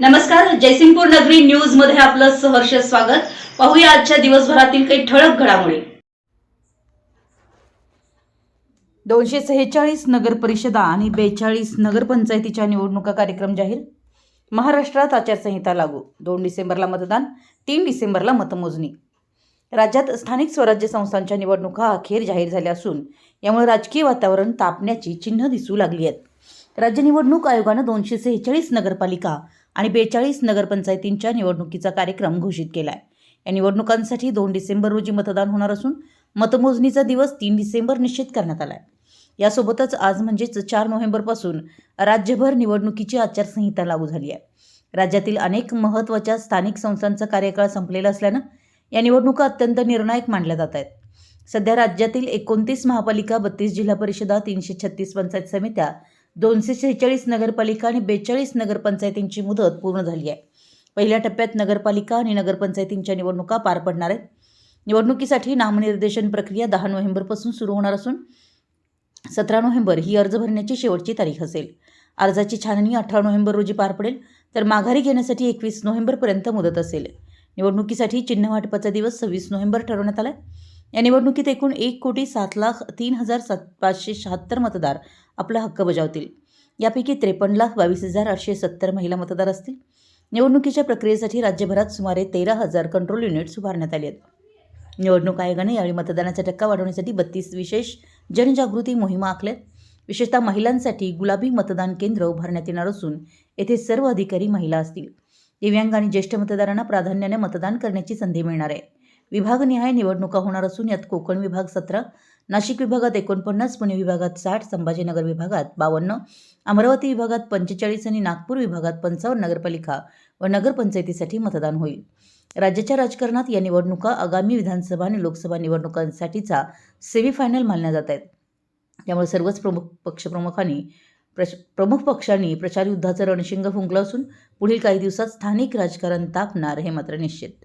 नमस्कार जयसिंगपूर नगरी न्यूजमध्ये आपलं सहर्ष स्वागत. पाहूया आजच्या दिवसभरातील काही ठळक घडामोडी. दोनशे सेहेचाळीस नगर परिषदा आणि बेचाळीस नगरपंचायतीच्या निवडणुका कार्यक्रम जाहीर. महाराष्ट्रात आचारसंहिता लागू. दोन डिसेंबरला मतदान तीन डिसेंबरला मतमोजणी. राज्यात स्थानिक स्वराज्य संस्थांच्या निवडणुका अखेर जाहीर झाल्या असून यामुळे राजकीय वातावरण तापण्याची चिन्ह दिसू लागली आहेत. राज्य निवडणूक आयोगानं दोनशे सेहेचाळीस नगरपालिका आणि बेचाळीस नगरपंचायतींच्या निवडणुकीचा कार्यक्रम घोषित केला आहे या निवडणुकांसाठी दोन डिसेंबर रोजी मतदान होणार असून मतमोजणीचा दिवस तीन डिसेंबर निश्चित करण्यात आला आहे यासोबतच आज म्हणजेच चार नोव्हेंबरपासून राज्यभर निवडणुकीची आचारसंहिता लागू झाली आहे. राज्यातील अनेक महत्त्वाच्या स्थानिक संस्थांचा कार्यकाळ संपलेला असल्यानं या निवडणुका अत्यंत निर्णायक मानल्या जात आहेत. सध्या राज्यातील एकोणतीस महापालिका बत्तीस जिल्हा परिषदा तीनशे छत्तीस पंचायत समित्या दोनशे शेहेचाळीस नगरपालिका आणि बेचाळीस नगरपंचायतींची मुदत पूर्ण झाली आहे. पहिल्या टप्प्यात नगरपालिका आणि नगरपंचायतींच्या निवडणुका पार पडणार आहेत. निवडणुकीसाठी नामनिर्देशन प्रक्रिया दहा नोव्हेंबरपासून सुरू होणार असून सतरा नोव्हेंबर ही अर्ज भरण्याची शेवटची तारीख असेल. अर्जाची छाननी अठरा नोव्हेंबर रोजी पार पडेल तर माघारी घेण्यासाठी एकवीस नोव्हेंबरपर्यंत मुदत असेल. निवडणुकीसाठी चिन्ह वाटपाचा दिवस सव्वीस नोव्हेंबर ठरवण्यात आला आहे या निवडणुकीत एकूण एक कोटी सात लाख तीन हजार सात पाचशे शहात्तर मतदार आपला हक्क बजावतील. यापैकी त्रेपन्न लाख बावीस हजार आठशे सत्तर महिला मतदार असतील. निवडणुकीच्या प्रक्रियेसाठी राज्यभरात सुमारे तेरा हजार कंट्रोल युनिट्स उभारण्यात आली आहेत. निवडणूक आयोगाने यावेळी मतदानाचा टक्का वाढवण्यासाठी बत्तीस विशेष जनजागृती मोहिमा आखल्यात. विशेषतः महिलांसाठी गुलाबी मतदान केंद्र उभारण्यात येणार असून येथे सर्व अधिकारी महिला असतील. दिव्यांग आणि ज्येष्ठ मतदारांना प्राधान्याने मतदान करण्याची संधी मिळणार आहे. विभागनिहाय निवडणुका होणार असून यात कोकण विभाग सतरा नाशिक विभागात एकोणपन्नास पुणे विभागात साठ संभाजीनगर विभागात बावन्न अमरावती विभागात पंचेचाळीस आणि नागपूर विभागात पंचावन्न नगरपालिका व नगरपंचायतीसाठी मतदान होईल. राज्याच्या राजकारणात या निवडणुका आगामी विधानसभा आणि लोकसभा निवडणुकांसाठीचा सेमीफायनल मानल्या जात आहेत. त्यामुळे सर्वच प्रमुख पक्षप्रमुखांनी प्रश प्रमुख पक्षांनी प्रचार युद्धाचं रणशिंग फुंकलं असून पुढील काही दिवसात स्थानिक राजकारण तापणार हे मात्र निश्चित.